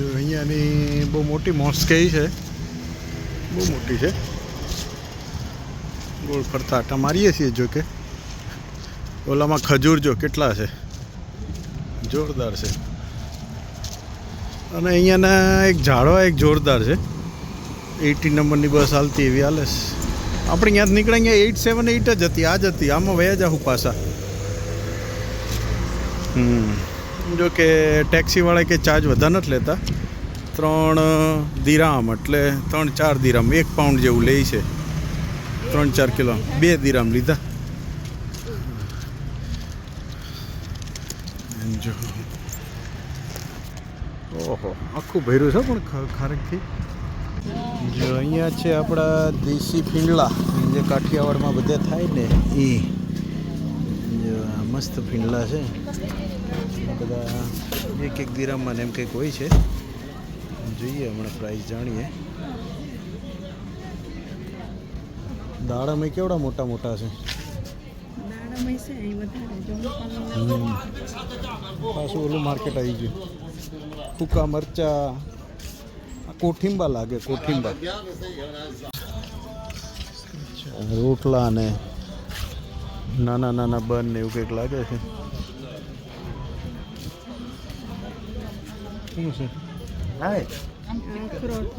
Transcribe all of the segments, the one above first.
અહીંયાની બહુ મોટી મોસ્કે છે? બહુ મોટી છે. ગોળ ફરતા આટા મારીએ છીએ જો કે. ઓલામાં ખજૂર જો કેટલા છે? જોરદાર છે. અને અહીંયાના એક ઝાડવા એક જોરદાર છે. એટી નંબરની બસ હાલતી એવી હાલે આપણે અહીંયાથી નીકળે અહીંયા એઇટ સેવન એઇટ જ હતી આ જ હતી, આમાં વયા જાહું પાછા. હમ. જો કે ટેક્સીવાળા કે ચાર્જ વધારે નથી લેતા. ત્રણ દિરામ એટલે ત્રણ, ચાર દિરામ, એક પાઉન્ડ જેવું લે છે. ત્રણ, ચાર કિલો. બે દિરામ લીધા. જો. ઓહો, આખું ભર્યું છે પણ ખારેકથી જો, અહીંયા છે આપણા દેશી ફીંડલા. જે કાઠિયાવાડમાં બધા થાય ને એ મસ્ત ફીંડલા છે. બધા એક એક દિરામમાં એમ કંઈક હોય છે. જોઈએ હમણાં પ્રાઇસ જાણીએ. દાડામાં કેવડા મોટા મોટા છે. પાછું ઓલું માર્કેટ આવી ગયું. ટૂંકા મરચા કોઠિંબા કોઠીંબા લાગે કોઠીંબા. રોટલા ને નાના નાના બન ને એવું કંઈક લાગે છે. શું છે અખરોટ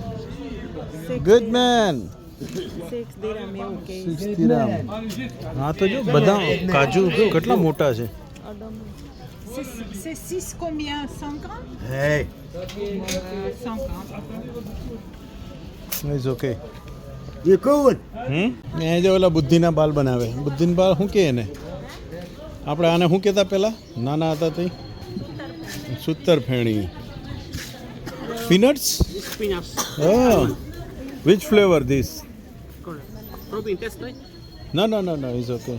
ગુડ મેન કે હા તો જો બધા કાજુ કેટલા મોટા છે? C'est 6 combien? 100 grammes હે 100 grammes. Is okay You good? હમ એ જે ઓલા બુદ્ધિના બાલ બનાવે બુદ્ધિના બાલ શું કહે એને આપણે આને શું કહેતા પહેલાં નાના હતા તે સૂતર Fani peanuts Peanuts. Oh. Which flavour this Probably test, right? ના ના ના ના ઇઝ ઓકે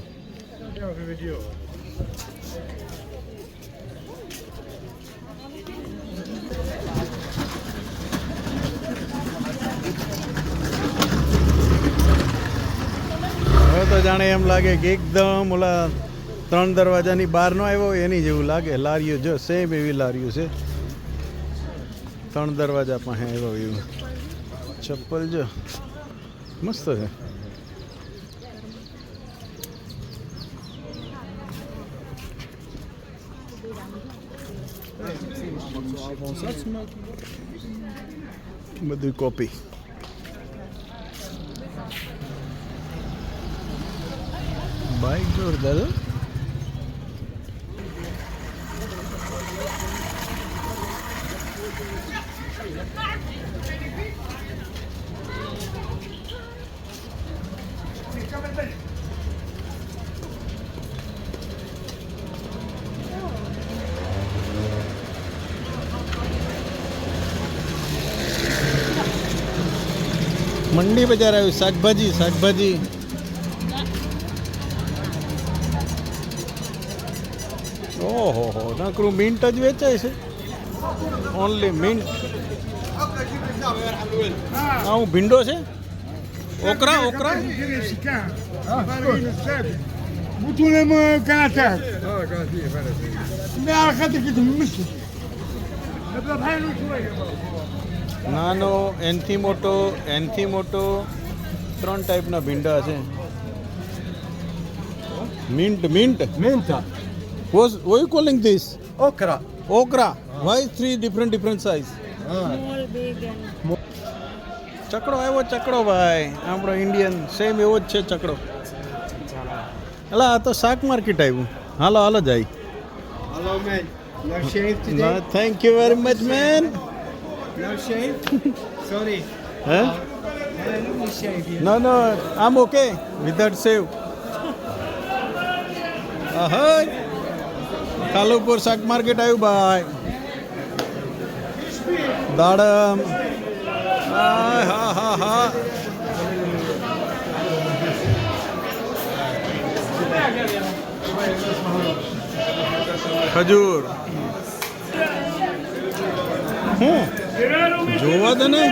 હવે તો જાણે એમ લાગે કે એકદમ ઓલા ત્રણ દરવાજાની બહારનો આવ્યો એની જેવું લાગે લારીઓ જો સેમ એવી લારીઓ છે ત્રણ દરવાજા પાસે આવ્યો એવું. ચપ્પલ જો. મસ્ત છે. બધી કોપી બાઈક જોરદાર મંડી બજાર આવ્યું શાકભાજી શાકભાજી. ઓહો હો નકરું મિન્ટ જ વેચાય છે? ઓનલી મિન્ટ આ હું ભીંડો છે? Okra okra? Moeten we hem uh, kaarten? Ja, gaat નાનો એનથી મોટો એનથી મોટો ત્રણ ટાઈપના ભીંડા છે. Mint mint mint was why calling this okra okra why three different different size Small, ચકડો આવ્યો ચકડો ભાઈ. આપણો ઇન્ડિયન સેમ એવો જ છે ચકડો. એટલે આ તો શાક માર્કેટ આવ્યું. હાલો હાલો જાય. Hello man No shave thank you very much man Sorry. હે. નો નો આમ ઓકે વિધાઉટ સેવ કાલુપુર શાક માર્કેટ આવ્યું ભાઈ. દાડમ. હા હા હા. ખજૂર હું જોવા દે ને.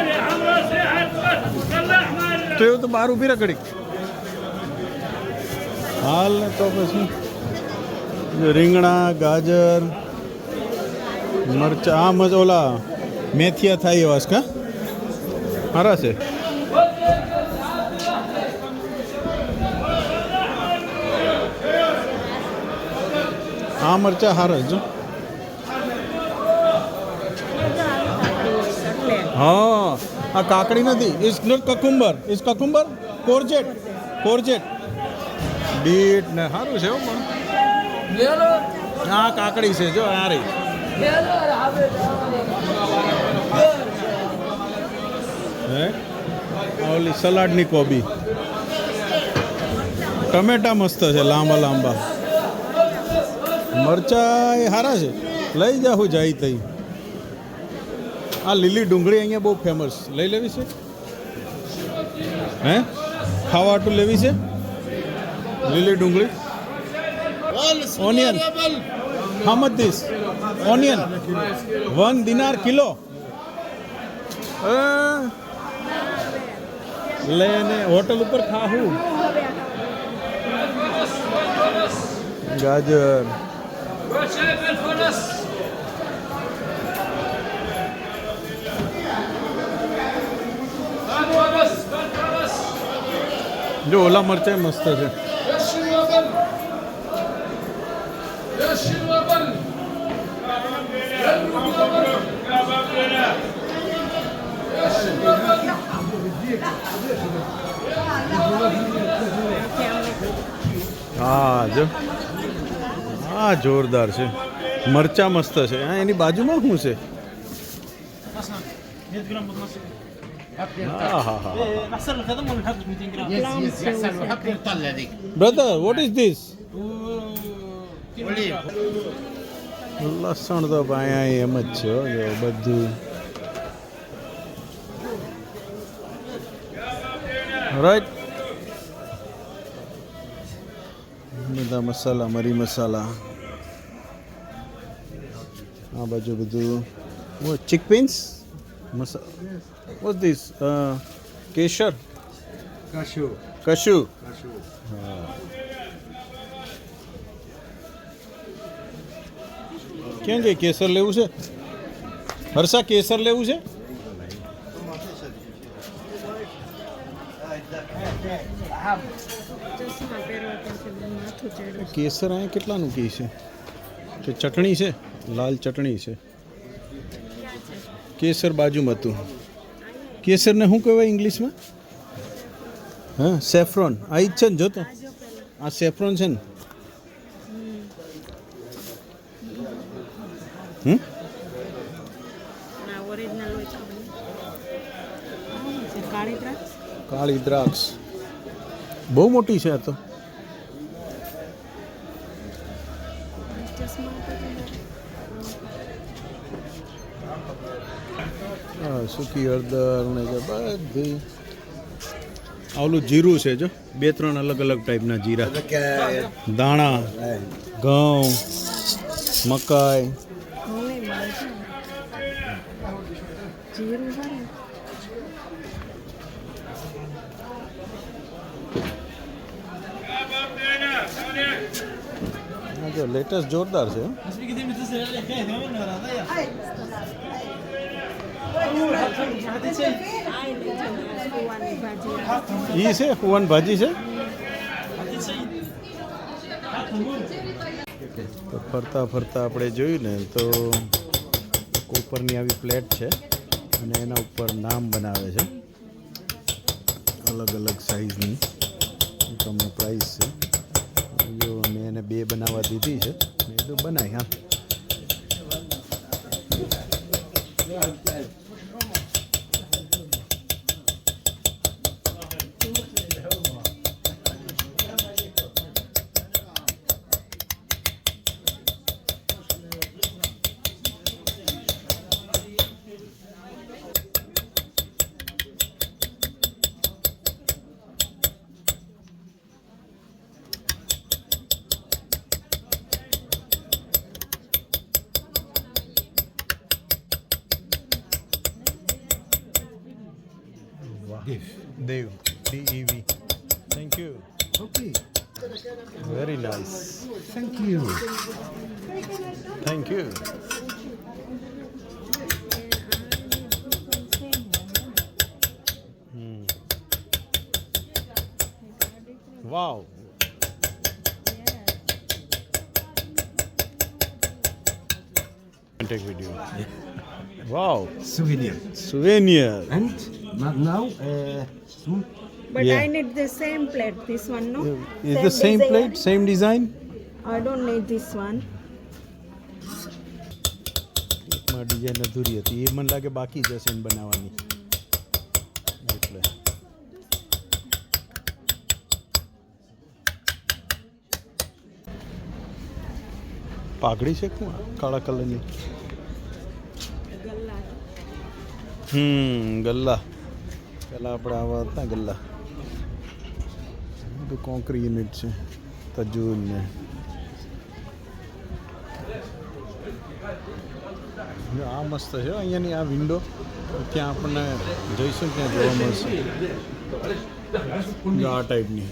તો એવું તો બહાર ઊભી રખડી. હાલ ને તો પછી રીંગણા, ગાજર, મરચા આ મજા ઓલા મેથિયા થાય એવા કા? સારા છે. આ મરચા હારા જો. હા. આ કાકડી નથી. Is not cucumber is cucumber courgette courgette beet ને સારું છે હો પણ. આ કાકડી છે જો આ રહી. હે? ઓલી સલાડની કોબી. ટમેટા મસ્ત છે લાંબા લાંબા. મરચા એ સારા છે. લઈ જાઉં જાય તઈ. આ લીલી ડુંગળી અહીંયા બહુ ફેમસ લઈ લેવી છે? હે? ખાવા હાટું લેવી છે? લીલી ડુંગળી? Onion how much onion one dinar kilo લઈને હોટલ ઉપર ખાવું ગાજર. જો, ઓલા મરચાં મસ્ત છે. હા, જો. હા, જોરદાર છે. મરચા મસ્ત છે. એની બાજુમાં શું છે? હા હા હા نحصل الخدم ولا نحط 200 جرام؟ يس يس يحسن وحط يطلع ذيك બ્રધર વોટ ઇઝ ધીસ وليف લસણ તો ભાઈ એમ જ છે હો, જો બધું રાઈટ બધા મસાલા મરી મસાલા આ બાજુ બધું ચિકપિન્સ મસા વોટ ધીસ કેસર? Cashew. કશું. Cashew. કેમ કે કેસર લેવું છે? હર્ષા કેસર લેવું છે? ચશ્મા પહેરવા પડશે માથું ચડ્યું કેસર અહીંયા કેટલાનું કહે છે? તો ચટણી છે? લાલ ચટણી છે. કેસર બાજુમાં હતું. કેસરને શું કહેવાય ઇંગ્લિશમાં? હા સેફ્રોન. આ જ છે ને જોતો આ સેફ્રોન છે ને. હમ. કાળી દ્રાક્ષ. બહુ મોટી છે આ તો. સૂકી હળદર ને જે બધી આવલું જીરું છે જો બે ત્રણ અલગ અલગ ટાઈપના જીરા દાણા ઘઉં મકાઈ જો લેટેસ્ટ જોરદાર છે ઈ છે? ફુવાન ભાજી છે? તો ફરતા ફરતા આપણે જોયું ને, તો ઉપરની આવી પ્લેટ છે અને એના ઉપર નામ બનાવે છે. અલગ અલગ સાઈઝની તમને પ્રાઇસ છે. જો મેં એને બે બનાવવા દીધી છે. મેં તો બનાવી હા. Wow, Souvenir. souvenir. And now, uh, soon. But Yeah. I need the same plate. This one, no? Is same the same design. plate, same design? I don't need this one. એકમાં ડિઝાઇન અધૂરી હતી એ મને લાગે બાકી જશે બનાવવાની એટલે પાઘડી છે કોણ કાળા કલરની ગલ્લા. હમ, ગલ્લા. પહેલાં આપણે આવા હતા ગલ્લા. બધું કોન્ક્રી યુનિટ છે. તજુન ને. આ મસ્ત છે અહીંયાની આ વિન્ડો ત્યાં આપણને જઈશું, ત્યાં જોવા મળશે. આ ટાઈપની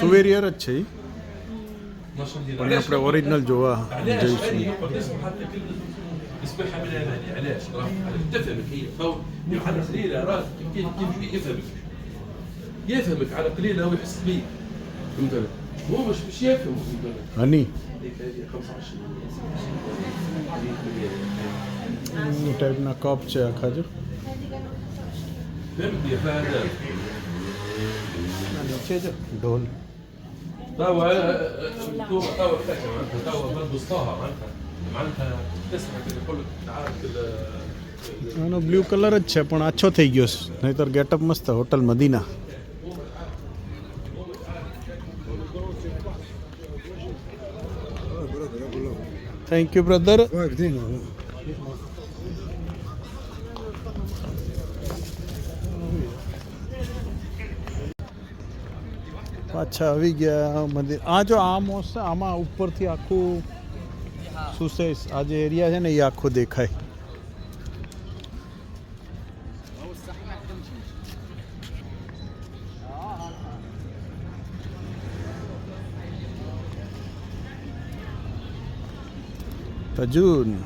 સુવેરિયર જ છે. પણ આપણે ઓરિજિનલ જોવા જઈશું. يصبح من الأماني علاش؟ راه تفهمك هي. فهو على قليلة راه كيف كيف يفهمك؟ يفهمك على قليلة ويحس بيك. فهمت هو مش مش يفهم فهمت هني. 25 تعبنا كابتشا يا خاجر؟ فهمتني فهمتني فهد دول. آه، آه، آه، توا توا توا توا توا طه معناتها. એનો બ્લુ કલર જ છે, પણ આછો થઈ ગયો છે. નહીતર ગેટઅપ મસ્ત hotel Madina. Thank you brother અચ્છા આવી ગયા મંદિર આ જો આ મોસ આમાં ઉપરથી આખું શું આ જે એરિયા છે ને, એ આખો દેખાય. તજુન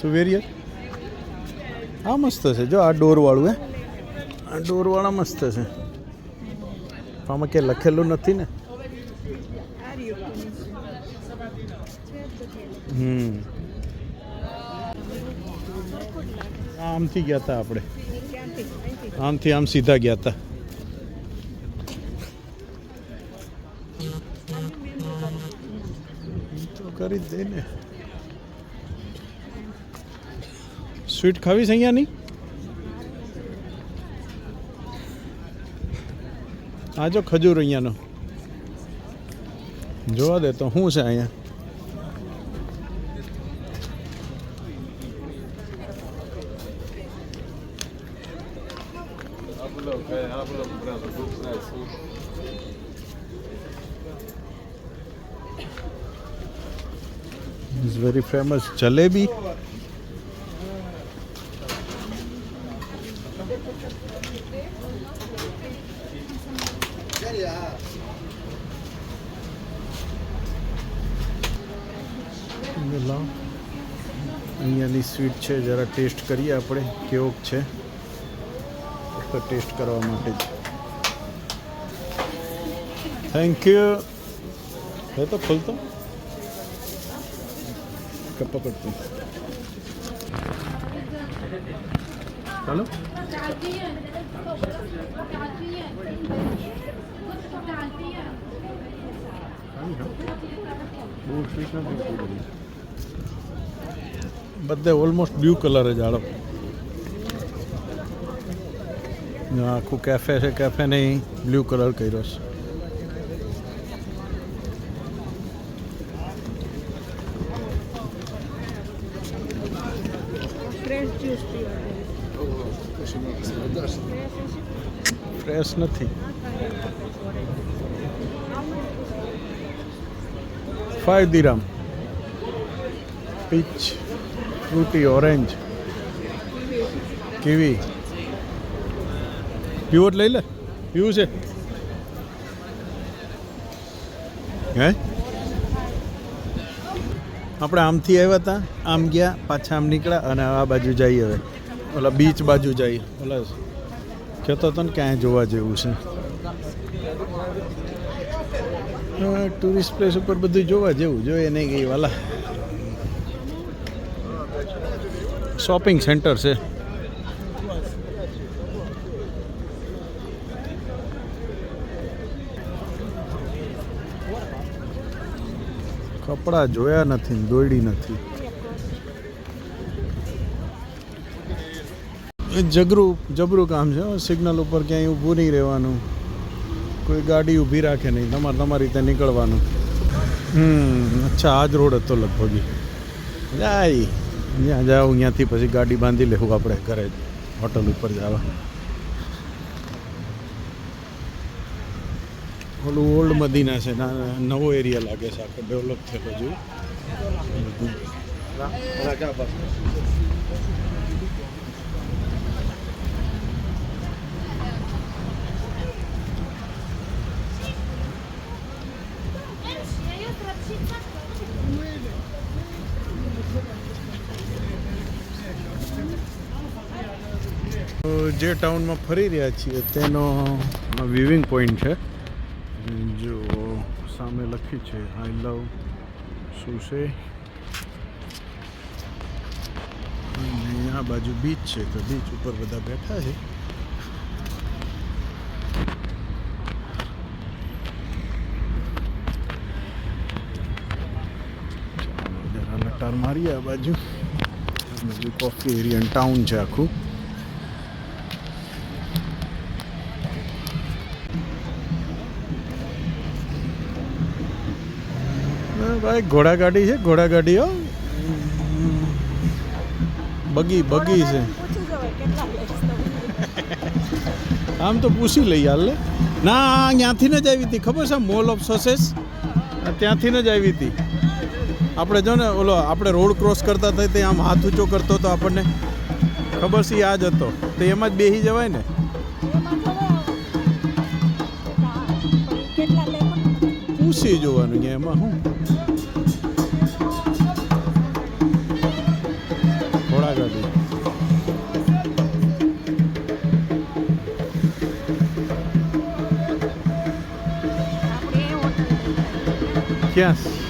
સુવેરિયર? આ મસ્ત છે. જો આ ડોરવાળું, હે? આ ડોરવાળા મસ્ત છે. આમાં કે લખેલું નથી ને? હમ. આમથી ગયા હતા આપણે. આમથી આમ સીધા ગયા હતા કરી દે ને. સ્વીટ ખાવી છે અહીંયાની આ જો ખજૂર અહીંયાનો. જોવા દે તો શું છે અહીંયા? વેરી ફેમસ famous અહીંયાની સ્વીટ છે, જરા ટેસ્ટ કરીએ આપણે કેવોક છે. ફક્ત ટેસ્ટ કરવા માટે થેન્ક યુ હે તો ખોલતો. કપ પકડતું. ચાલો બધે ઓલમોસ્ટ બ્લુ કલર જ આળો આખું કેફે છે કેફે નહીં બ્લુ કલર કર્યો છે ફ્રેશ જ્યુસ પીવા ફ્રેશ નથી. Five dirham peach fruity orange kiwi પીવો જ લઈ લે. પીવું છે. હે? આપણે આમથી આવ્યા હતા આમ ગયા, પાછા આમ નીકળ્યા અને આ બાજુ જઈએ હવે. ઓલા બીચ બાજુ જાય ઓલા કહેતો હતો ને ક્યાંય જોવા જેવું છે. ટુરિસ્ટ પ્લેસ ઉપર બધું જોવા જેવું, જોઈએ નહીં ગઈ વાલા. શોપિંગ સેન્ટર છે. કપડાં જોયા નથી દોડી નથી. એ જબરું કામ છે સિગ્નલ ઉપર ક્યાંય ઊભું નહીં રહેવાનું. કોઈ ગાડી ઊભી રાખે નહીં. તમારે તમારી રીતે નીકળવાનું. હમ, અચ્છા આ જ રોડ હતો લગભગ. જાય. જ્યાં જાઓ, ત્યાંથી પછી ગાડી બાંધી લેવું આપણે ઘરે. હોટલ ઉપર જવા. ઓલું ઓલ્ડ મદીના છે. નવો એરિયા લાગે છે. આખો ડેવલપ થયેલો જોયું તો જે ટાઉનમાં ફરી રહ્યા છીએ, તેનો વિવિંગ પોઈન્ટ છે. જો સામે લખ્યું છે આઈ લવ શું છે? અને આ બાજુ બીચ છે, તો બીચ ઉપર બધા બેઠા છે. લટાર આ બાજુ. કોફી એરિયન ટાઉન છે આખું. ભાઈ ઘોડા ગાડી છે ઘોડા ગાડી હો બગી બગી છે. આમ તો પૂછી લઈએ હાલ લે. ના ત્યાંથી જ આવી હતી ખબર છે મોલ ઓફ સસેસ ત્યાંથી જ આવી હતી. આપણે જો ને ઓલો આપણે રોડ ક્રોસ કરતા થઈ તે આમ હાથ ઊંચો કરતો હતો આપણને. ખબર છે આ જ હતો. તો એમાં જ બેસી જવાય ને. પૂછી જોવાનું એમાં શું ઘોડા ગાડી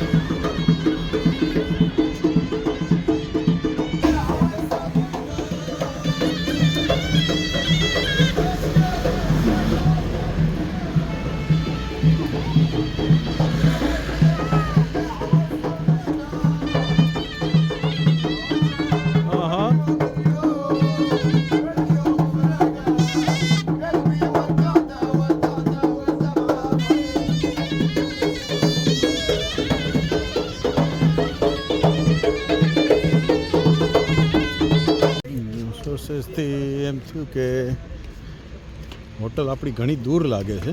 હોટલ આપણી ઘણી દૂર લાગે છે.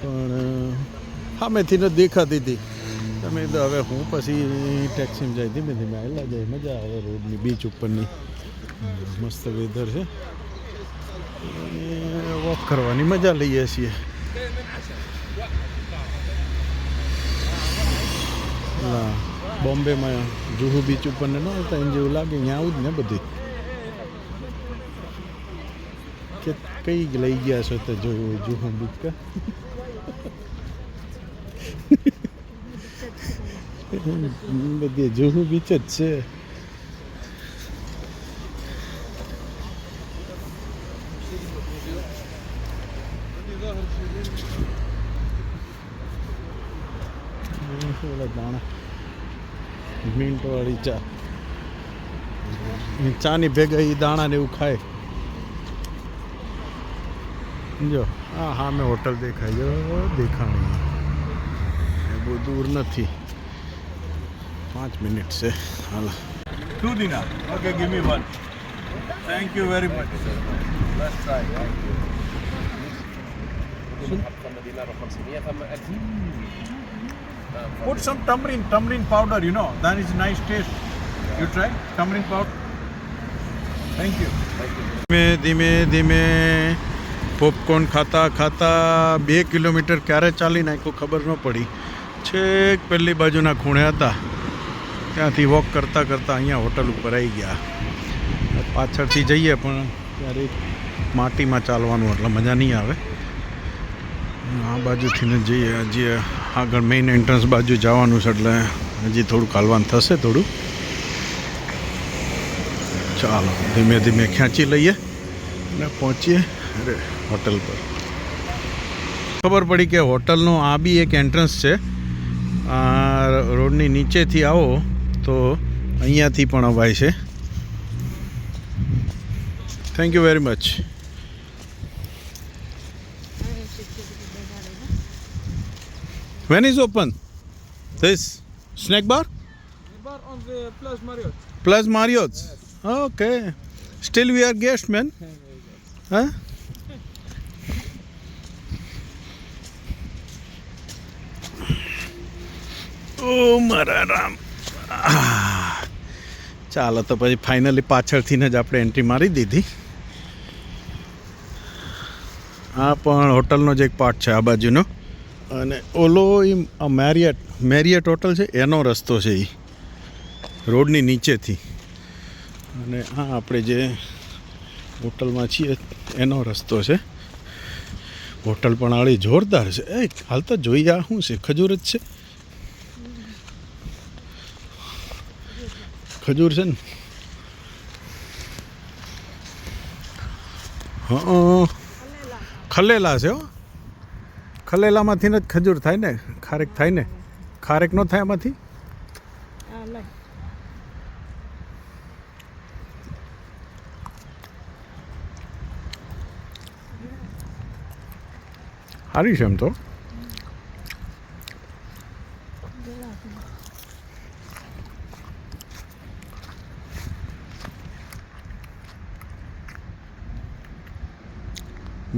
પણ સામેથી ન દેખાતી હતી. તમે તો હવે હું પછી ટેક્સીમાં જાય, ધીમે ધીમે આવેલા જાય, મજા આવે રોડની બીચ ઉપરની. મસ્ત વેધર છે. વોક કરવાની મજા લઈએ છીએ. બોમ્બેમાં જુહુ બીચ ઉપર ને હતા એમ જેવું લાગે, અહીંયા આવું જ ને બધી કે કઈ લઈ ગયા છો તો જો જુહુ બીચ કા બધી જુહુ બીચ જ છે. દાણા. મિન્ટ વાળી ચા. ચા ચાની ભેગા એ દાણા ને એવું ખાય. જો હા હા મેં હોટલ દેખાય જો દેખાણી એ બહુ દૂર નથી પાંચ મિનિટ છે હાલ Two dinar. Okay, give me one. Thank you very much. Let's try. Thank you. Put some tamarind, tamarind powder, you know. That is nice taste. You try tamarind powder. Thank you. ધીમે ધીમે ધીમે popcorn ખાતા ખાતા બે kilometre ક્યારે ચાલી નાખ્યું ખબર ન પડી. છેક પહેલી બાજુના ખૂણે હતા. ત્યાંથી વોક કરતાં કરતાં અહીંયા હોટલ ઉપર આવી ગયા. પાછળથી જઈએ પણ ત્યારે માટીમાં ચાલવાનું એટલે મજા નહીં આવે. આ બાજુથી ને જઈએ. હજી આગળ મેઇન એન્ટ્રન્સ બાજુ જવાનું છે એટલે હજી થોડું કાલવાન થશે થોડું. ચાલો, ધીમે ધીમે ખેંચી લઈએ અને પહોંચીએ. અરે હોટલ પર. ખબર પડી કે હોટલનો આ બી એક એન્ટ્રન્સ છે. આ રોડની નીચેથી આવો તો અહીંયાથી પણ અવાય છે. Thank you very much when is open this snack bar Bar on the Plus Marriott. Plus Marriott okay still we are guest man હા ઓ મારા રામ. ચાલો તો પછી ફાઇનલી પાછળથી જ આપણે એન્ટ્રી મારી દીધી. આ પણ હોટલનો જ એક પાર્ટ છે આ બાજુનો. અને ઓલો એ મેરિયટ મેરિયટ હોટલ છે, એનો રસ્તો છે એ રોડની નીચેથી. અને આ આપણે જે હોટલમાં છીએ, એનો રસ્તો છે. હોટલ પણ આળી જોરદાર છે. એ, હાલ તો જોઈ આ શું છે? ખજૂર જ છે. ખજૂર છે ને? હા ખલેલા છે હો. ખલેલામાંથી જ ખજૂર થાય ને? ખારેક થાય ને? ખારેક ન થાય એમાંથી સારી છે એમ તો.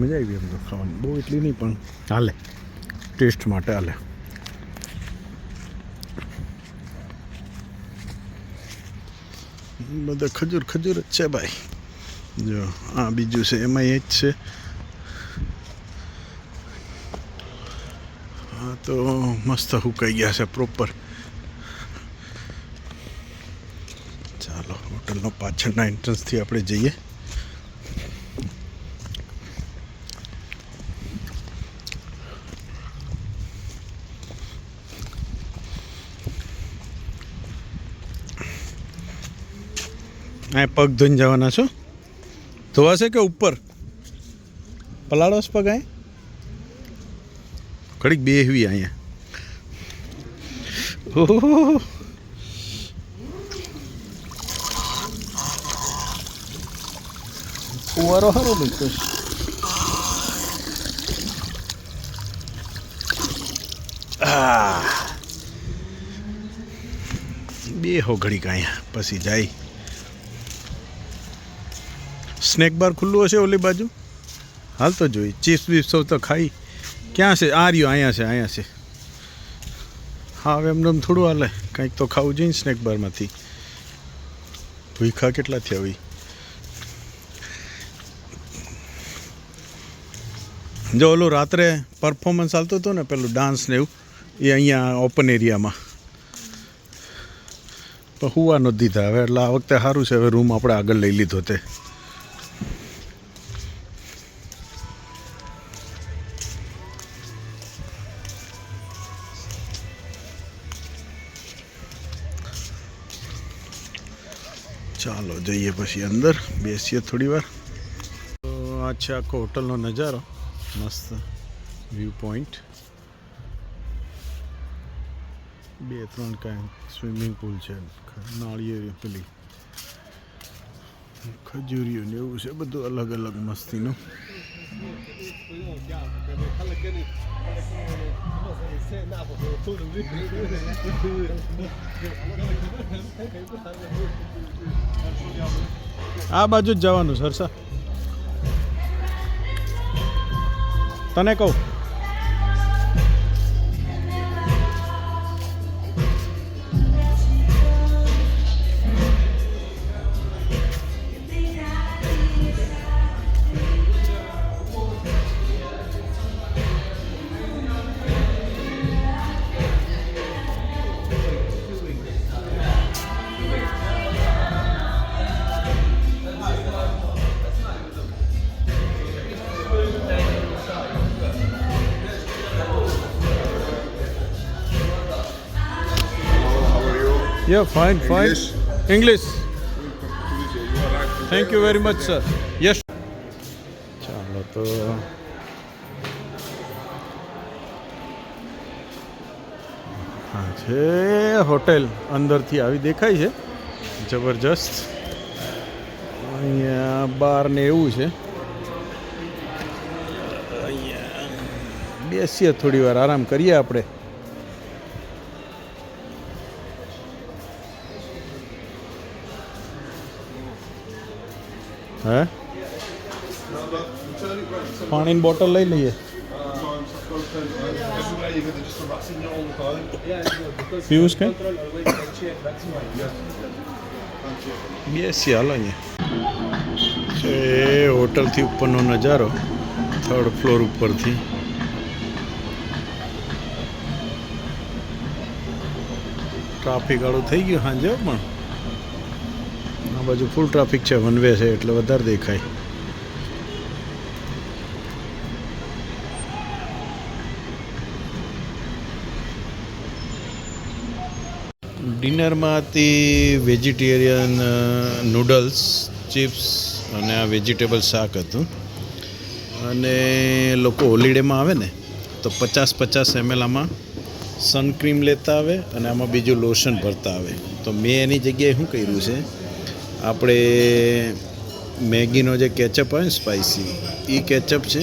મજા આવી એમ તો ખાવાની. બહુ એટલી નહીં, પણ હાલે. ટેસ્ટ માટે હાલે. બધા ખજૂર ખજૂર જ છે ભાઈ. જો, આ બીજું છે એમાં એ જ છે. હા તો મસ્ત હુકાઈ ગયા છે પ્રોપર ચાલો હોટલનો પાછળના એન્ટ્રન્સથી આપણે જઈએ. આ પગ ધોઈને જવાના છો? ધોવાશે કે ઉપર? પલાળોશ પગ આ ઘડીક બેહવી અહીંયા ઓહો. ફુવારો સારો બનતો છે. બે હો ઘડીક અહીંયા પછી જાય. સ્નેક બાર ખુલ્લું હશે ઓલી બાજુ? હાલ તો જોઈ. ચીપ્સ બીપ્સ સૌ તો ખાઈ. ક્યાં છે? આ રહ્યો, અહીંયા છે અહીંયા છે. હા, હવે એમને એમ થોડું હાલે. કંઈક તો ખાવું જોઈએ ને સ્નેક બારમાંથી. ભૂખા કેટલા થયા હોય. જો ઓલું રાત્રે પરફોર્મન્સ ચાલતું હતું ને, પેલું ડાન્સ ને એવું, એ અહીંયા ઓપન એરિયામાં પણ હુવા નથી દીધા. હવે એટલે આ વખતે સારું છે. હવે રૂમ આપણે આગળ લઈ લીધો તે. ચાલો, જઈએ પછી અંદર. બેસીએ થોડી વાર. તો આ છે આખો હોટલનો નજારો. મસ્ત વ્યૂ પોઈન્ટ બે, ત્રણ કાંઈ સ્વિમિંગ પુલ છે. નાળિયેરી પેલી. ખજૂરીઓ ને એવું છે. બધું અલગ અલગ મસ્તીનું. આ બાજુ જ જવાનું સરસા. તને કહું? Yeah, fine, fine. English? English. You very much, thank you very much sir yes ચાલો તો હા છે હોટેલ અંદરથી આવી દેખાય છે. જબરજસ્ત. અહીંયા બાર ને એવું છે. અહીંયા બેસીએ થોડી વાર આરામ કરીએ આપણે. પાણીની બોટલ લઈ લઈએ. પીવું કે બેસી હાલો અહીંયા. એ હોટલથી ઉપરનો નજારો થર્ડ ફ્લોર ઉપરથી. ટ્રાફિક વાળું થઈ ગયું સાંજે પણ. આ બાજુ ફૂલ ટ્રાફિક છે વન વે છે, એટલે વધારે દેખાય. ડિનરમાં હતી વેજીટેરિયન નૂડલ્સ, ચિપ્સ અને આ વેજીટેબલ શાક હતું. અને લોકો હોલિડેમાં આવે ને, તો પચાસ પચાસ એમએલ આમાં સનક્રીમ લેતા આવે અને આમાં બીજું લોશન ભરતા આવે. તો મેં એની જગ્યાએ શું કર્યું છે, આપણે મેગીનો જે કેચઅપ હોય ને સ્પાઇસી એ કેચઅપ છે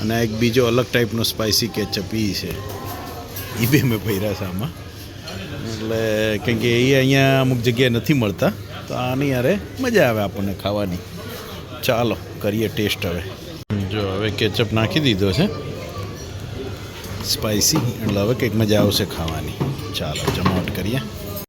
અને એક બીજો અલગ ટાઈપનો સ્પાઇસી કેચઅપ એ છે. એ બે મેં ભર્યા છે આમાં. એટલે કેમ કે એ અહીંયા અમુક જગ્યાએ નથી મળતા. તો આની યારે મજા આવે આપણને ખાવાની. ચાલો, કરીએ ટેસ્ટ હવે. જો, હવે કેચઅપ નાખી દીધો છે. સ્પાઇસી એટલે હવે કંઈક મજા આવશે ખાવાની. ચાલો જમાવટ કરીએ.